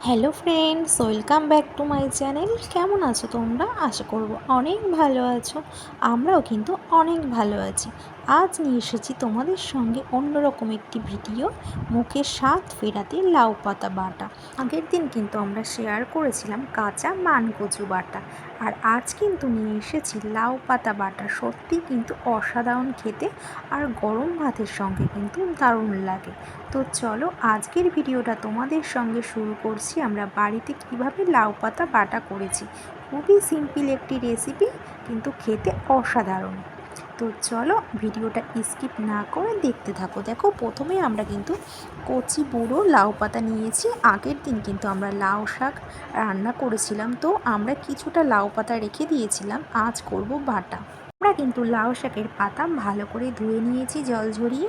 Hello friends welcome back to my channel কেমন আছো তোমরা? আশা করব অনেক ভালো আছো। আমরাও কিন্তু অনেক ভালো আছি। আজ নিয়ে এসেছি তোমাদের সঙ্গে অন্যরকম একটি ভিডিও মুখে স্বাদ ফেরাতে লাউ পাতা বাটা। আগের দিন কিন্তু আমরা শেয়ার করেছিলাম কাঁচা মান কচু বাটা আর আজ কিন্তু নিয়ে এসেছি লাউ পাতা বাটা। সত্যি কিন্তু অসাধারণ খেতে আর গরম ভাতের সঙ্গে কিন্তু দারুণ লাগে। তো চলো আজকের ভিডিওটা তোমাদের সঙ্গে শুরু করছি। আমরা বাড়িতে কীভাবে লাউ পাতা বাটা করেছি? খুবই সিম্পল একটি রেসিপি কিন্তু খেতে অসাধারণ। তো চলো ভিডিওটা স্কিপ না করে দেখতে থাকো। দেখো, প্রথমে আমরা কিন্তু কচি বুড়ো লাউ পাতা নিয়েছি। আগের দিন কিন্তু আমরা লাউ শাক রান্না করেছিলাম। তো আমরা কিছুটা লাউ পাতা রেখে দিয়েছিলাম। আজ করব বাটা। আমরা কিন্তু লাউ শাকের পাতা ভালো করে ধুয়ে নিয়েছি জল ঝরিয়ে।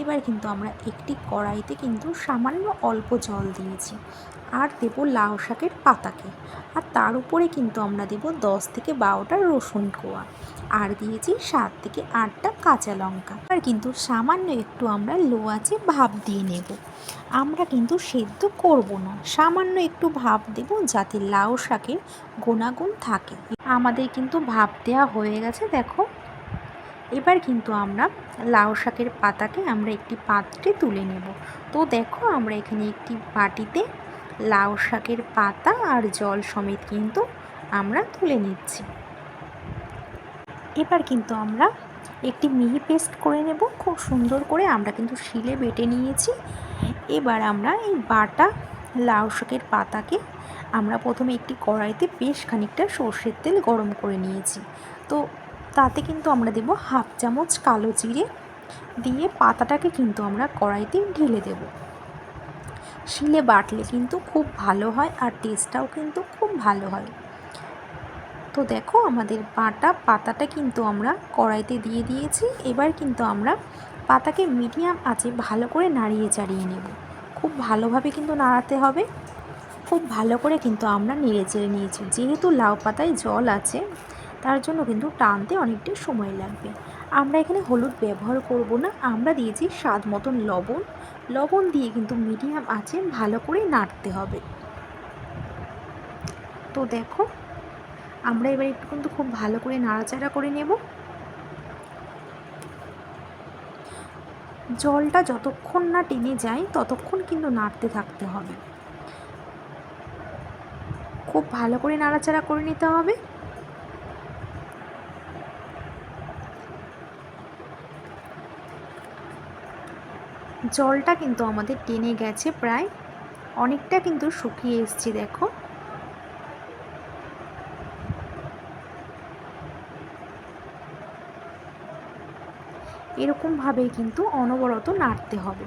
এবার কিন্তু আমরা একটি কড়াইতে কিন্তু সামান্য অল্প জল দিয়েছি। আর দেবো লাউ শাকের পাতাকে। আর তার উপরে কিন্তু আমরা দেবো দশ থেকে বারোটা রসুন কোয়া। আর দিয়েছি সাত থেকে আটটা কাঁচা লঙ্কা। আর কিন্তু সামান্য একটু আমরা লো আছে ভাপ দিয়ে নেব। আমরা কিন্তু সেদ্ধ করব না। সামান্য একটু ভাপ দেব যাতে লাউ শাকের গুণাগুণ থাকে। আমাদের কিন্তু ভাপ দেওয়া হয়ে গেছে, দেখো। এবার কিন্তু আমরা লাউ শাকের পাতাকে আমরা একটি পাত্রে তুলে নেব। তো দেখো আমরা এখানে একটি বাটিতে লাউ শাকের পাতা আর জল সমেত কিন্তু আমরা তুলে নিচ্ছি। এবার কিন্তু আমরা একটি মিহি পেস্ট করে নেব। খুব সুন্দর করে আমরা কিন্তু শিলে বেটে নিয়েছি। এবার আমরা এই বাটা লাউ শাকের পাতাকে আমরা প্রথমে একটি কড়াইতে বেশ খানিকটা সর্ষের তেল গরম করে নিয়েছি। তো তাতে কিন্তু আমরা দেব হাফ চামচ কালো জিরে। দিয়ে পাতাটাকে কিন্তু আমরা কড়াইতে ঢেলে দেব। শিলে বাটলে কিন্তু খুব ভালো হয় আর টেস্টটাও কিন্তু খুব ভালো হয়। তো দেখো আমাদের বাটা, পাতাটা কিন্তু আমরা কড়াইতে দিয়ে দিয়েছি। এবার কিন্তু আমরা পাতাকে মিডিয়াম আছে ভালো করে নাড়িয়ে চাড়িয়ে নেব। খুব ভালোভাবে কিন্তু নাড়াতে হবে। খুব ভালো করে কিন্তু আমরা নেড়ে চেড়ে নিয়েছি। যেহেতু লাউ পাতায় জল আছে, তার জন্য কিন্তু টানতে অনেকটা সময় লাগবে। আমরা এখানে হলুদ ব্যবহার করব না। আমরা দিয়েছি স্বাদ মতন লবণ। লবণ দিয়ে কিন্তু মিডিয়াম আছে ভালো করে নাড়তে হবে। তো দেখো, আমরা এবার একটু কিন্তু খুব ভালো করে নাড়াচাড়া করে নেব। জলটা যতক্ষণ না টেনে যায়, ততক্ষণ কিন্তু নাড়তে থাকতে হবে। খুব ভালো করে নাড়াচাড়া করে নিতে হবে। জলটা কিন্তু আমাদের টেনে গেছে প্রায়। অনেকটা কিন্তু শুকিয়ে এসছে, দেখো। এরকমভাবেই কিন্তু অনবরত নাড়তে হবে।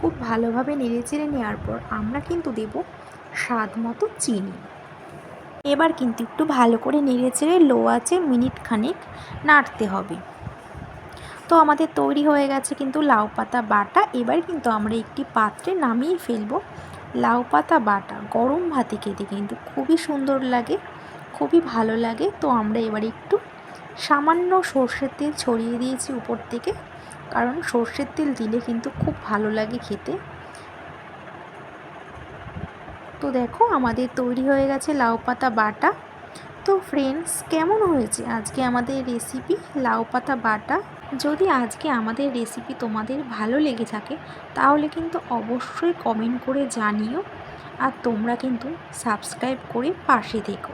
খুব ভালোভাবে নেড়েচেড়ে নেওয়ার পর আমরা কিন্তু দেব স্বাদ মতো চিনি। এবার কিন্তু একটু ভালো করে নেড়েচেড়ে লো আছে মিনিট খানিক নাড়তে হবে। তো আমাদের তৈরি হয়ে গেছে কিন্তু লাউ পাতা বাটা। এবার কিন্তু আমরা একটি পাত্রে নামিয়ে ফেলব লাউ পাতা বাটা। গরম ভাতে খেতে কিন্তু খুবই সুন্দর লাগে, খুবই ভালো লাগে। তো আমরা এবার একটু সামান্য সর্ষের তেল ছড়িয়ে দিয়েছি উপর থেকে, কারণ সর্ষের তেল দিলে কিন্তু খুব ভালো লাগে খেতে। তো দেখো আমাদের তৈরি হয়ে গেছে লাউ পাতা বাটা। তো ফ্রেন্ডস কেমন হয়েছে আজকে আমাদের রেসিপি লাউ পাতা বাটা? যদি আজকে আমাদের রেসিপি তোমাদের ভালো লেগে থাকে, তাহলে কিন্তু অবশ্যই কমেন্ট করে জানিও। আর তোমরা কিন্তু সাবস্ক্রাইব করে পাশে থেকো।